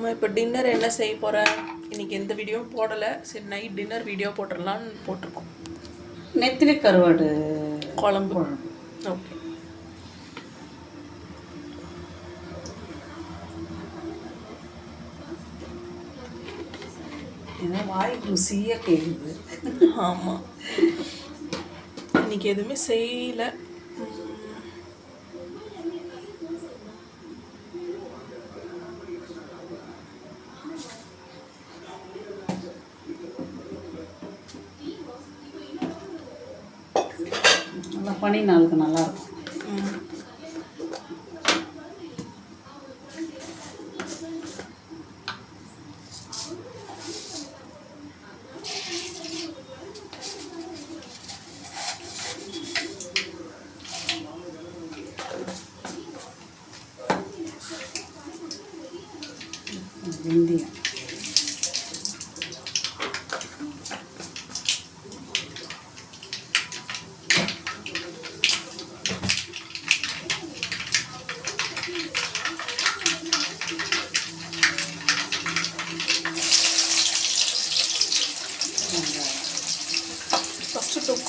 நம்ம இப்போ டின்னர் என்ன செய்ய போகிறேன் இன்னைக்கு எந்த வீடியோவும் போடலை. சரி நைட் டின்னர் வீடியோ போட்டுடலான்னு போட்டிருக்கோம். நெத்திலி கருவாடு குழம்பு. ஓகே ஏன்னா வாய் ருசியாக கேட்குது ஆமாம் இன்னைக்கு எதுவுமே செய்யல. நல்லா பனி நாளுக்கு நல்லாயிருக்கும் உம். வெந்தயம்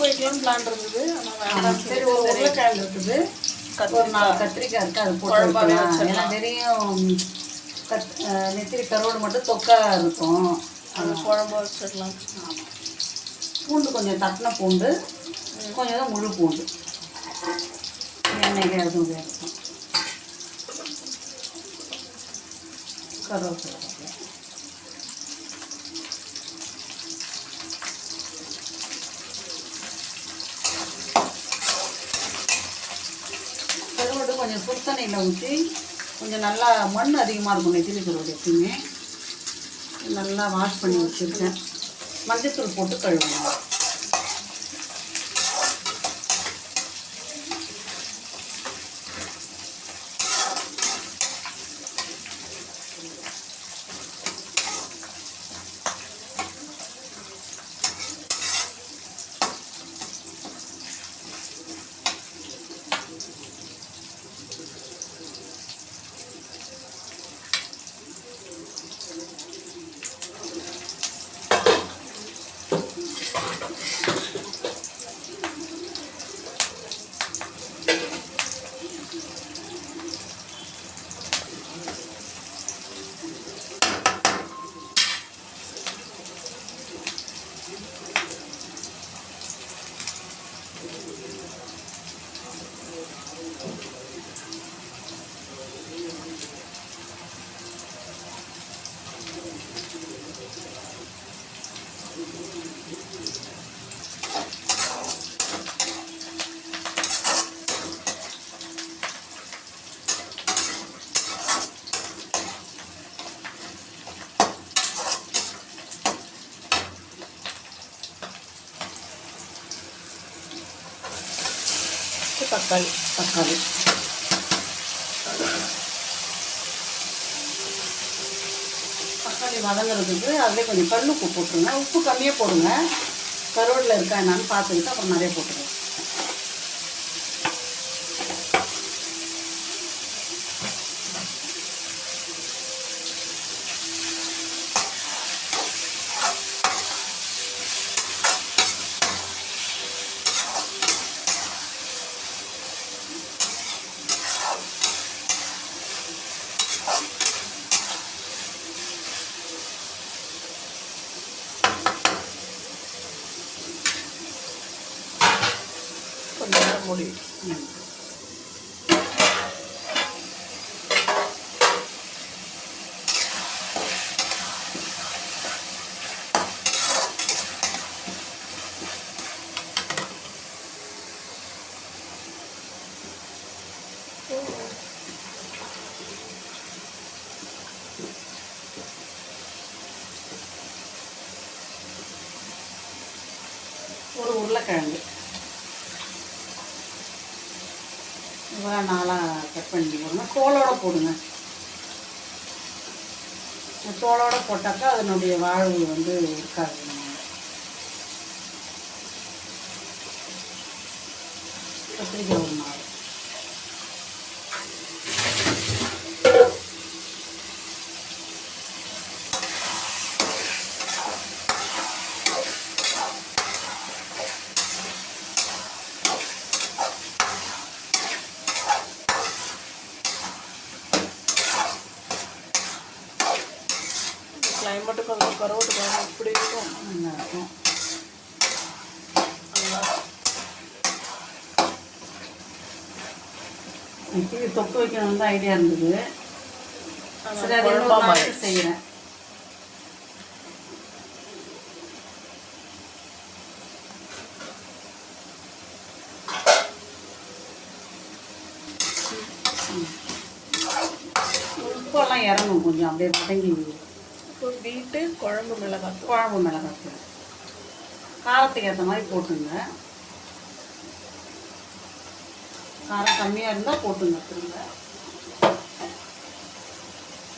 தொக்கு வைக்கலாம்னு பிளான் இருந்தது ஆனால் சரி ஒரு உருளைக்கிழங்கு இருக்குது. ஒரு நாலு கத்திரிக்காய் இருக்குது அது போட்டு ஏன்னா வெறும் கத் அஹ் நெத்திலி கருவாடு மட்டும் தொக்கா இருக்கும். அந்த குழம்பு வச்சிடலாம். பூண்டு கொஞ்சம் தட்டின பூண்டு கொஞ்சம் தான் முழு பூண்டு. எண்ணெய்க்கு இருக்கும் இருக்கும் கருவேப்பிலை. சுத்தனையில் ஊற்றி கொஞ்சம் நல்லா மண் அதிகமாக இருக்கும் நெத்திலி சொல்வது எப்பயுமே. நல்லா வாஷ் பண்ணி வச்சுருக்கேன். மஞ்சத்தூள் போட்டு கழுவுங்க தக்காளி. தக்காளி. தக்காளி வதங்குறதுக்கு அதிலே கொஞ்சம் கல் உப்பு போட்டுருங்க. உப்பு கம்மியாக போடுங்க. கருவேட்டில் இருக்கா என்னான்னு பார்த்துக்கிட்டு அப்புறம் நிறைய போட்டுருங்க கொஞ்சம் நேரம் மூடி வை. ம். ஒரு உருளைக்கிழங்கு இவ்வளோ நாளாக கட் பண்ணி போடுங்க தோலோடு போடுங்க. தோலோடு போட்டாக்கா அதனுடைய வாழ்வு வந்து இருக்காது. கத்திரிக்காய் ஒரு நாள். கருவாட்டு குழம்பு இப்படி இருக்கும். நல்லா இருக்கும். நல்லா எனக்கு தொக்கு வைக்கணும்னு தான் ஐடியா இருந்தது. சரி அது மாதிரி செய்கிறேன் உப்பெல்லாம் இறங்கும் கொஞ்சம் அப்படியே வதங்கி வீட்டு குழம்பு மிளகாய் குழம்பு மிளகாத்தூள் காரத்துக்கு ஏற்ற மாதிரி போட்டுங்க. காரம் கம்மியாக இருந்தால் போட்டுங்க திரும்ப.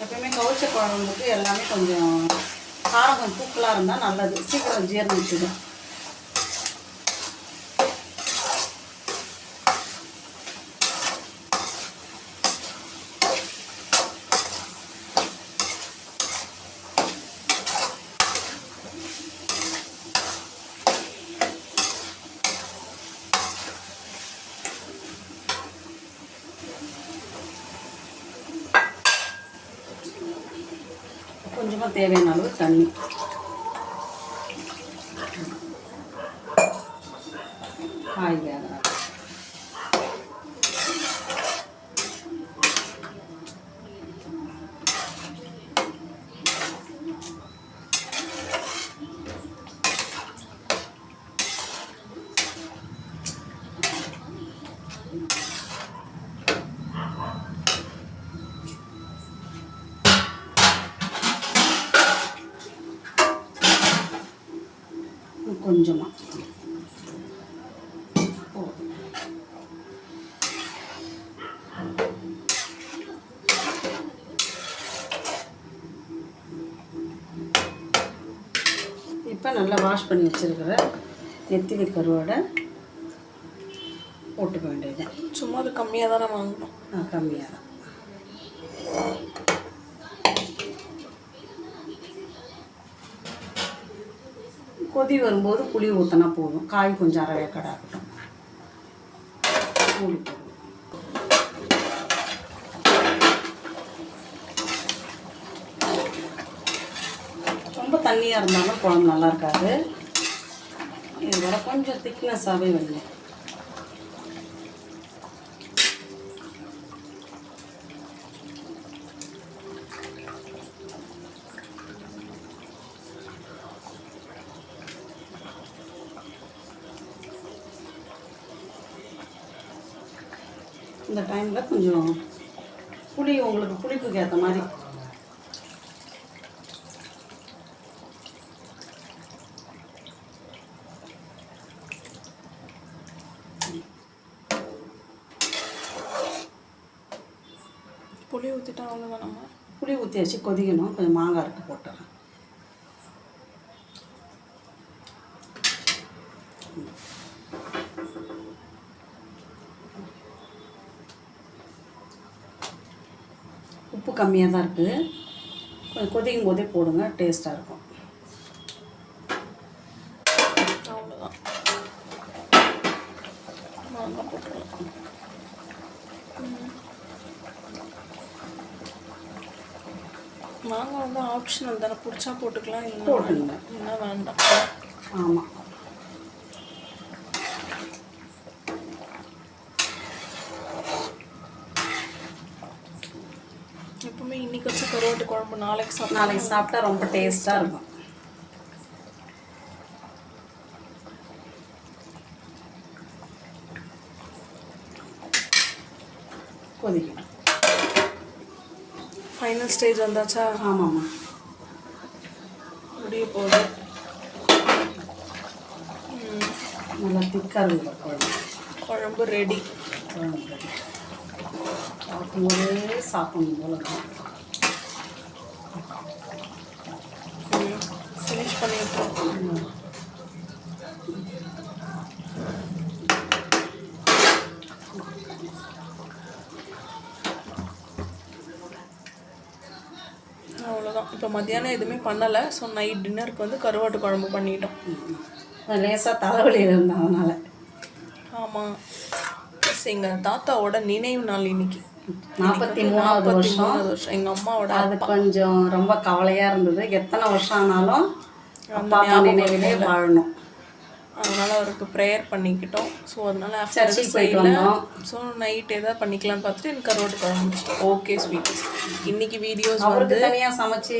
எப்பயுமே கவுச்ச குழம்புக்கு எல்லாமே கொஞ்சம் காரம் கொஞ்சம் தூக்கலாக இருந்தால் நல்லது. சீக்கிரம் ஜீரணிச்சிடும் கொஞ்சமாக தேவையான அளவு தண்ணி. காய்கறி. நல்லா வாஷ் பண்ணி வச்சிருக்கிற நெத்திலி கருவாடை போட்டுக்க வேண்டியது. சும்மா அது கம்மியாக தானே வாங்கணும். கம்மியாக தான். கொதி வரும்போது புளி ஊற்றினா போதும். காய் கொஞ்சம் அரை வேக்காடாக இருக்கட்டும் புளி போதும் ரொம்ப தண்ணியாக இருந்தாலும் குழம்பு நல்லா இருக்காது. இது வர கொஞ்சம் திக்னஸாகவே வைங்க. இந்த டைமில் கொஞ்சம் புளி உங்களுக்கு புளிப்புக்கு ஏற்ற மாதிரி புளி ஊற்றிட்டா புளி ஊற்றி வச்சு கொதிக்கணும். கொஞ்சம் மாங்காய் இருக்கு போட்டுறேன். உப்பு கம்மியாக தான் இருக்குது கொஞ்சம் கொதிக்கும் போதே போடுங்க டேஸ்ட்டாக இருக்கும். அவ்வளோதான் மாங்காய் போட்டுடலாம் மாங்காய் வந்து ஆப்ஷனல் தானே பிடிச்சா போட்டுக்கலாம் இல்லைன்னா போட்டுங்க இல்லைன்னா வேண்டாம். ஆமாம் எப்பவுமே இன்னைக்கு வச்ச கருவாட்டு குழம்பு நாளைக்கு சாப்பிடலாம் நாளைக்கு சாப்பிட்டா ரொம்ப டேஸ்ட்டாக இருக்கும். கொதிக்கணும் ஃபைனல் ஸ்டேஜ் வந்தாச்சா? ஆமாம்மா. முடிய போகுது. நல்லா திக்காக இருக்குது குழம்பு. குழம்பு ரெடி குழம்பு ready. பார்க்கும்போதே சாப்பிடணும் போல ஃபினிஷ் பண்ணி அவ்வளோதான் இப்போ மத்தியானம் எதுவுமே பண்ணலை. ஸோ நைட் டின்னருக்கு வந்து கருவாட்டு குழம்பு பண்ணிட்டோம். லேசாக தலைவலியில் இருந்தேன் அதனால். ஆமாம் ப்ளஸ் எங்கள் தாத்தாவோட நினைவு நாள் இன்னைக்கு. நாற்பத்தி மூணாவது வருஷம். வருஷம். எங்கள் அம்மாவோட அது கொஞ்சம் ரொம்ப கவலையாக இருந்தது. எத்தனை வருஷம் ஆனாலும் அப்பா நினைவிலே வாழணும். அதனால அவருக்கு ப்ரேயர் பண்ணிக்கிட்டோம். ஸோ அதனால போயிட்டு செய்யல. ஸோ நைட் எதாவது பண்ணிக்கலாம்னு பார்த்துட்டு எனக்கு கருவாட்டு குழம்பு முடிச்சிட்டோம். ஓகே ஸ்வீட் இன்னைக்கு வீடியோஸ் அவருக்கு தனியாக சமைச்சு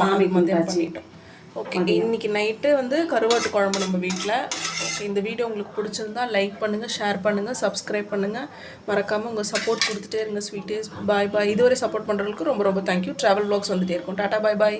சாமி மதியம் பண்ணிட்டோம். ஓகே இன்னைக்கு நைட்டு வந்து கருவாட்டு குழம்பு நம்ம வீட்டில் ஓகே இந்த வீடியோ உங்களுக்கு பிடிச்சிருந்தா லைக் பண்ணுங்கள் ஷேர் பண்ணுங்கள் சப்ஸ்கிரைப் பண்ணுங்கள் மறக்காமல் உங்கள் சப்போர்ட் கொடுத்துட்டே இருங்க ஸ்வீட்டேஸ் பாய் பாய் இதுவரை சப்போர்ட் பண்ணுறதுக்கு ரொம்ப ரொம்ப தேங்க்யூ ட்ராவல் vlogs வந்துட்டே இருக்கும். டாடா பாய் பாய்